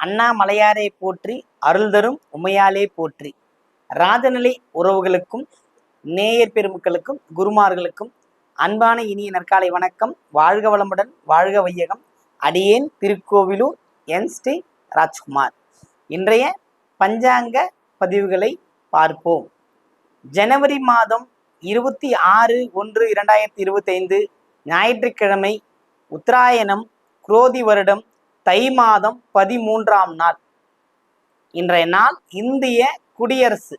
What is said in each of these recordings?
அண்ணாமலையாரை போற்றி அருள் தரும் உமையாலே போற்றி. ராஜநிலை உறவுகளுக்கும் நேயர் பெருமக்களுக்கும் குருமார்களுக்கும் அன்பான இனிய நற்காலை வணக்கம். வாழ்க வளமுடன் வாழ்க வையகம். அடியேன் திருக்கோவிலூர் என் ஸ்ரீ ராஜ்குமார். இன்றைய பஞ்சாங்க பதிவுகளை பார்ப்போம். ஜனவரி மாதம் இருபத்தி ஆறு ஒன்று இரண்டாயிரத்தி இருபத்தைந்து ஞாயிற்றுக்கிழமை உத்தராயணம் குரோதி வருடம் தை மாதம் பதிமூன்றாம் நாள். இன்றைய நாள் இந்திய குடியரசு.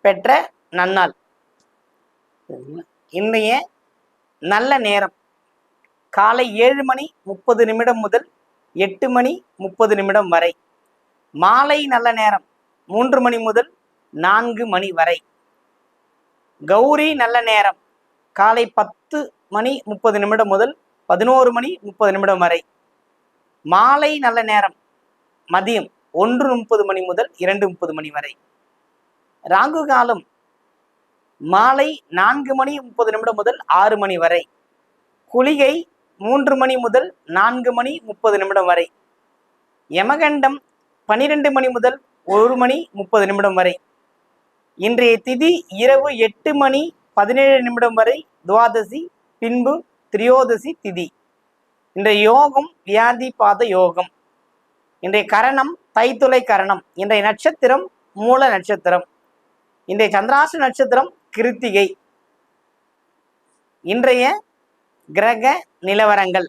பெற்ற நன்னாள். இன்றைய நல்ல நேரம். காலை ஏழு மணி முப்பது நிமிடம் முதல் எட்டு மணி முப்பது நிமிடம் வரை. மாலை நல்ல நேரம் மூன்று மணி முதல் நான்கு மணி வரை. கௌரி நல்ல நேரம். காலை பத்து மணி முப்பது நிமிடம் முதல் பதினோரு மணி முப்பது நிமிடம் வரை. மாலை நல்ல நேரம். மதியம் ஒன்று முப்பது மணி முதல் இரண்டு முப்பது மணி வரை. ராகு காலம் மாலை நான்கு மணி முப்பது நிமிடம் முதல் ஆறு மணி வரை. குளிகை மூன்று மணி முதல் நான்கு மணி முப்பது நிமிடம் வரை. யமகண்டம் பனிரெண்டு மணி முதல் ஒரு மணி முப்பது நிமிடம் வரை. இன்றைய திதி இரவு எட்டு மணி பதினேழு நிமிடம் வரை. துவாதசி பின்பு திரியோதசி திதி. இன்றைய யோகம் வியாதி பாத யோகம். இன்றைய கரணம் தைத்துளை கரணம். இன்றைய நட்சத்திரம் மூல நட்சத்திரம். இன்றைய சந்திராச நட்சத்திரம் கிருத்திகை. இன்றைய கிரக நிலவரங்கள்.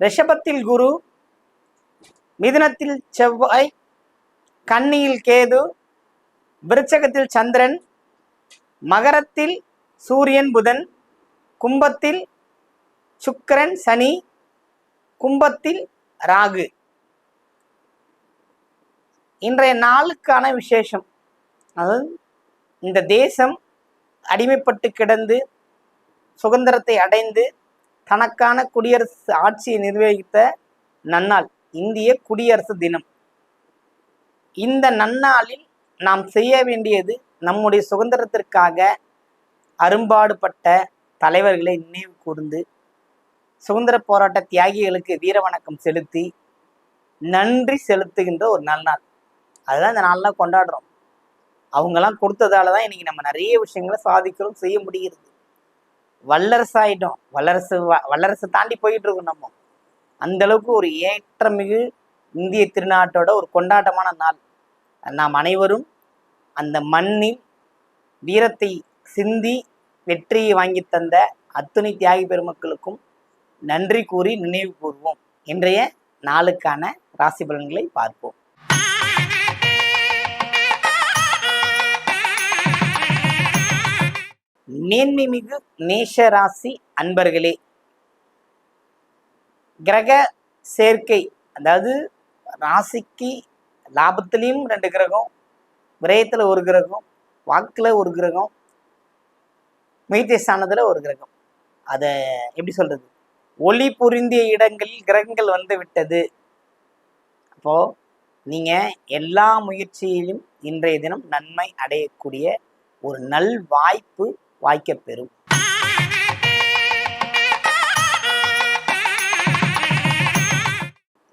ரிஷபத்தில் குரு மிதுனத்தில் செவ்வாய் கன்னியில் கேது விருச்சகத்தில் சந்திரன் மகரத்தில் சூரியன் புதன் கும்பத்தில் சுக்கிரன் சனி கும்பத்தில் ராகு. இன்றைய நாளுக்கான விசேஷம். அதாவது இந்த தேசம் அடிமைப்பட்டு கிடந்து சுதந்திரத்தை அடைந்து தனக்கான குடியரசு ஆட்சியை நிர்வகித்த நன்னாள் இந்திய குடியரசு தினம். இந்த நன்னாளில் நாம் செய்ய வேண்டியது நம்முடைய சுதந்திரத்திற்காக அரும்பாடுபட்ட தலைவர்களை நினைவு கூர்ந்து சுதந்திர போராட்ட தியாகிகளுக்கு வீர வணக்கம் செலுத்தி நன்றி செலுத்துகின்ற ஒரு நல்நாள். அதுதான் இந்த நாள்லாம் கொண்டாடுறோம். அவங்கெல்லாம் கொடுத்ததால தான் இன்னைக்கு நம்ம நிறைய விஷயங்களை சாதிக்கிறோம் செய்ய முடிகிறது. வல்லரசு ஆயிட்டோம் வல்லரசு வ- வல்லரசு தாண்டி போயிட்டு இருக்கோம் நம்ம. அந்த அளவுக்கு ஒரு ஏற்றமிகு இந்திய திருநாட்டோட ஒரு கொண்டாட்டமான நாள். நாம் அனைவரும் அந்த மண்ணில் வீரத்தை சிந்தி வெற்றியை வாங்கி தந்த அத்துணை தியாகி பெருமக்களுக்கும் நன்றி கூறி நினைவு கூறுவோம். இன்றைய நாளுக்கான ராசி பலன்களை பார்ப்போம். நேர்மைமிகு நேஷ ராசி அன்பர்களே கிரக சேர்க்கை அதாவது ராசிக்கு லாபத்திலையும் ரெண்டு கிரகம் விரயத்தில் ஒரு கிரகம் வாக்கில் ஒரு கிரகம் மீத்தை ஸ்தானத்தில் ஒரு கிரகம். அதை எப்படி சொல்கிறது ஒளி பொருந்திய இடங்களில் கிரகங்கள் வந்து விட்டது அப்போ நீங்க எல்லா முயற்சியிலும் இன்றைய தினம் நன்மை அடையக்கூடிய ஒரு நல் வாய்ப்பு வாய்க்கப்பெறும்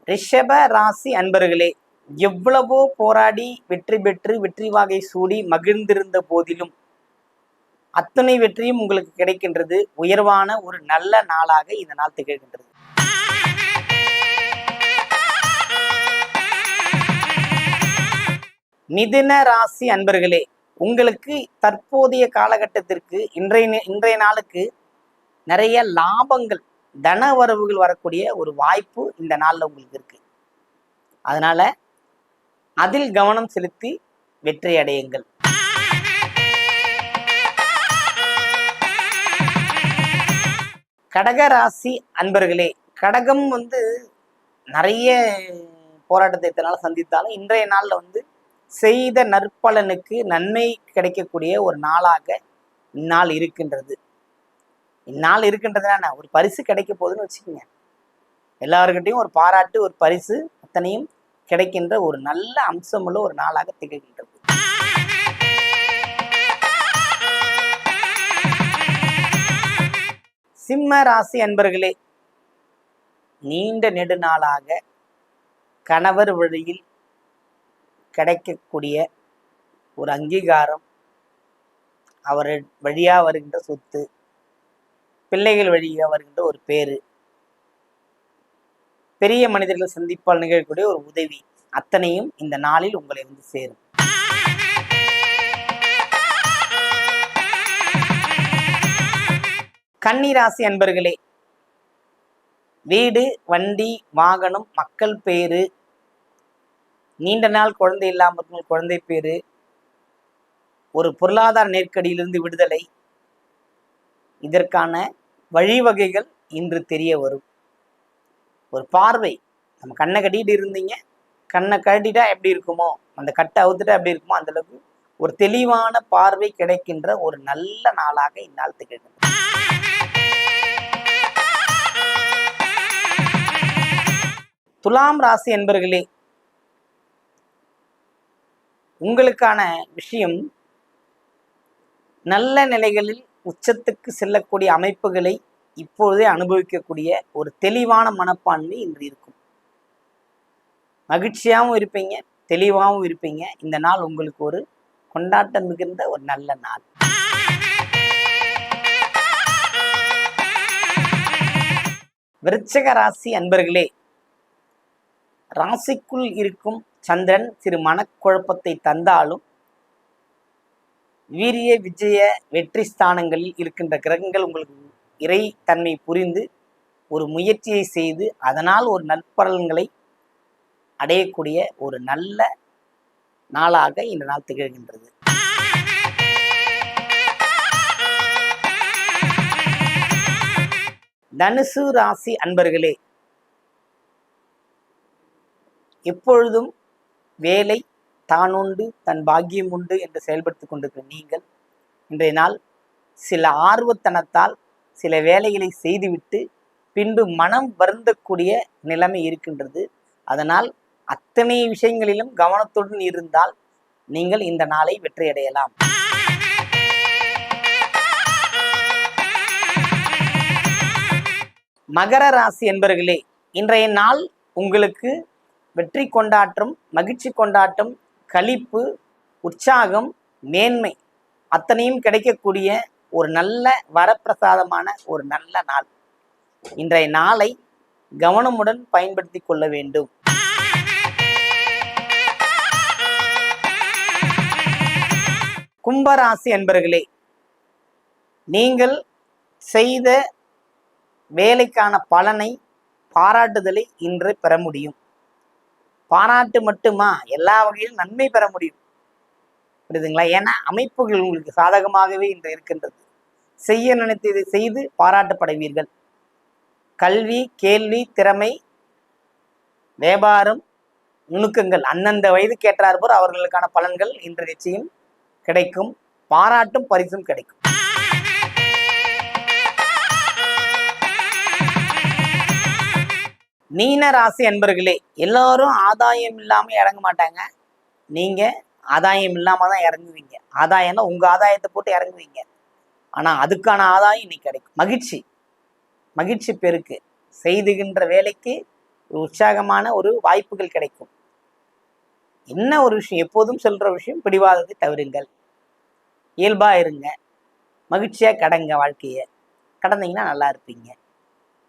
ரிஷப ராசி அன்பர்களே எவ்வளவோ போராடி வெற்றி பெற்று வெற்றி வாகை சூடி மகிழ்ந்திருந்த போதிலும் அத்தனை வெற்றியும் உங்களுக்கு கிடைக்கின்றது. உயர்வான ஒரு நல்ல நாளாக இந்த நாள் திகழ்கின்றது. மிதுன ராசி அன்பர்களே உங்களுக்கு தற்போதைய காலகட்டத்திற்கு இன்றைய நே- இன்றைய நாளுக்கு நிறைய லாபங்கள் தன வரவுகள் வரக்கூடிய ஒரு வாய்ப்பு இந்த நாளில் உங்களுக்கு இருக்கு. அதனால அதில் கவனம் செலுத்தி வெற்றி அடையுங்கள். கடக ராசி அன்பர்களே கடகம் வந்து நிறைய போராட்டத்தை இத்தனால சந்தித்தாலும் இன்றைய நாளில் வந்து செய்த நற்பலனுக்கு நன்மை கிடைக்கக்கூடிய ஒரு நாளாக இந்நாள் இருக்கின்றது. இந்நாள் இருக்கின்றதுனா ஒரு பரிசு கிடைக்க போகுதுன்னு வச்சுக்கோங்க. எல்லாருக்கிட்டையும் ஒரு பாராட்டு ஒரு பரிசு அத்தனையும் கிடைக்கின்ற ஒரு நல்ல அம்சமுள்ள ஒரு நாளாக திகழ்கின்றது. சிம்ம ராசி அன்பர்களே நீண்ட நெடுநாளாக கணவர் வழியில் கிடைக்கக்கூடிய ஒரு அங்கீகாரம் அவர் வழியா வருகின்ற சொத்து பிள்ளைகள் வழியா வருகின்ற ஒரு பேரு பெரிய மனிதர்கள் சந்திப்பால் நிகழக்கூடிய ஒரு உதவி அத்தனையும் இந்த நாளில் உங்களை வந்து சேரும். கன்னிராசி அன்பர்களே வீடு வண்டி வாகனம் மக்கள் பேரு நீண்ட நாள் குழந்தை இல்லாமல் குழந்தை பேரு ஒரு பொருளாதார நெருக்கடியிலிருந்து விடுதலை இதற்கான வழிவகைகள் இன்று தெரிய வரும். ஒரு பார்வை நம்ம கண்ணை கட்டிட்டு இருந்தீங்க கண்ணை கட்டிட்டா எப்படி இருக்குமோ அந்த கட்டை அவுத்துட்டா எப்படி இருக்குமோ அந்த அளவுக்கு ஒரு தெளிவான பார்வை கிடைக்கின்ற ஒரு நல்ல நாளாக இந்நாள் திகழ்கிறது. துலாம் ராசி என்பர்களே உங்களுக்கான விஷயம் நல்ல நிலைகளில் உச்சத்துக்கு செல்லக்கூடிய அமைப்புகளை இப்பொழுதே அனுபவிக்கக்கூடிய ஒரு தெளிவான மனப்பான்மை இன்று இருக்கும். மகிழ்ச்சியாகவும் இருப்பீங்க தெளிவாகவும் இருப்பீங்க. இந்த நாள் உங்களுக்கு ஒரு கொண்டாட்டம் மிகுந்த ஒரு நல்ல நாள். விருச்சக ராசி அன்பர்களே ராசிக்குள் இருக்கும் சந்திரன் சிறு மனக்குழப்பத்தை தந்தாலும் வீரிய விஜய வெற்றி ஸ்தானங்களில் இருக்கின்ற கிரகங்கள் உங்களுக்கு இறை தன்மை புரிந்து ஒரு முயற்சியை செய்து அதனால் ஒரு நற்பலன்களை அடையக்கூடிய ஒரு நல்ல நாளாக இந்த நாள் திகழ்கின்றது. தனுசு ராசி அன்பர்களே எப்பொழுதும் வேலை தான் உண்டு தன் பாக்கியம் உண்டு என்று செயல்படுத்திக் கொண்டிருக்கிற நீங்கள் இன்றைய நாள் சில ஆர்வத்தனத்தால் சில வேலைகளை செய்துவிட்டு பின்பு மனம் வருந்தக்கூடிய நிலைமை இருக்கின்றது. அதனால் அத்தனை விஷயங்களிலும் கவனத்துடன் இருந்தால் நீங்கள் இந்த நாளை வெற்றியடையலாம். மகர ராசி என்பர்களே இன்றைய நாள் உங்களுக்கு வெற்றி கொண்டாட்டம் மகிழ்ச்சி கொண்டாட்டம் களிப்பு உற்சாகம் மேன்மை அத்தனையும் கிடைக்கக்கூடிய ஒரு நல்ல வரப்பிரசாதமான ஒரு நல்ல நாள். இன்றைய நாளை கவனமுடன் பயன்படுத்தி கொள்ள வேண்டும். கும்பராசி என்பர்களே நீங்கள் செய்த வேலைக்கான பலனை பாராட்டுதலை இன்று பெற முடியும். பாராட்டு மட்டுமா? எல்லா வகையிலும் நன்மை பெற முடியும். புரியுதுங்களா? ஏன்னா அமைப்புகள் உங்களுக்கு சாதகமாகவே இன்று இருக்கின்றது. செய்ய நினைத்ததை செய்து பாராட்டப்படுவீர்கள். கல்வி கேள்வி திறமை வியாபாரம் நுணுக்கங்கள் அந்தந்த வயதுக்கு ஏற்றார் அவர்களுக்கான பலன்கள் இன்று நிச்சயம் கிடைக்கும். பாராட்டும் பரிசும் கிடைக்கும். மீன ராசி அன்பர்களே எல்லாரும் ஆதாயம் இல்லாம இறங்க மாட்டாங்க. நீங்க ஆதாயம் இல்லாம தான் இறங்குவீங்க. ஆதாயம்னா உங்க ஆதாயத்தை போட்டு இறங்குவீங்க. ஆனா அதுக்கான ஆதாயம் இன்னைக்கு கிடைக்கும். மகிழ்ச்சி. மகிழ்ச்சி பெருக்கு. செய்துகின்ற வேலைக்கு ஒரு உற்சாகமான ஒரு வாய்ப்புகள் கிடைக்கும். என்ன ஒரு விஷயம்? எப்போதும் சொல்ற விஷயம் பிடிவாதத்தை தவிருங்கள் இயல்பா இருங்க. மகிழ்ச்சியா கடங்க வாழ்க்கைய. கடந்தீங்கன்னா நல்லா இருப்பீங்க.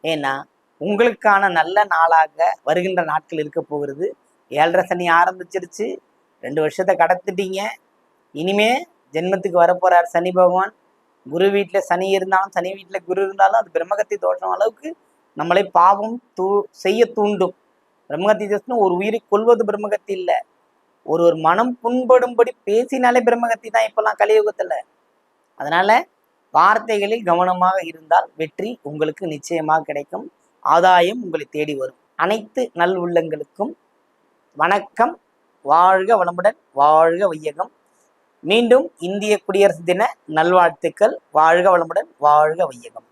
ஏன்னா உங்களுக்கான நல்ல நாளாக வருகின்ற நாட்கள் இருக்க போகிறது. ஏழரை சனி ஆரம்பிச்சிருச்சு. ரெண்டு வருஷத்தை கடத்திட்டீங்க. இனிமே ஜென்மத்துக்கு வரப்போறார் சனி பகவான். குரு வீட்டில் சனி இருந்தாலும் சனி வீட்டில் குரு இருந்தாலும் அது பிரம்மகத்தி தோற்றம் அளவுக்கு நம்மளை பாவம் தூ செய்ய தூண்டும். பிரம்மகத்தி தோஷம் ஒரு உயிரை கொல்வது பிரம்மகத்தி இல்லை. ஒரு ஒரு மனம் புண்படும்படி பேசினாலே பிரம்மகத்தி தான் இப்போல்லாம் கலியுகத்தில். அதனால வார்த்தைகளில் கவனமாக இருந்தால் வெற்றி உங்களுக்கு நிச்சயமாக கிடைக்கும். ஆதாயம் உங்களை தேடி வரும். அனைத்து நல் உள்ளங்களுக்கும் வணக்கம். வாழ்க வளமுடன் வாழ்க வையகம். மீண்டும் இந்திய குடியரசு தின நல்வாழ்த்துக்கள். வாழ்க வளமுடன் வாழ்க வையகம்.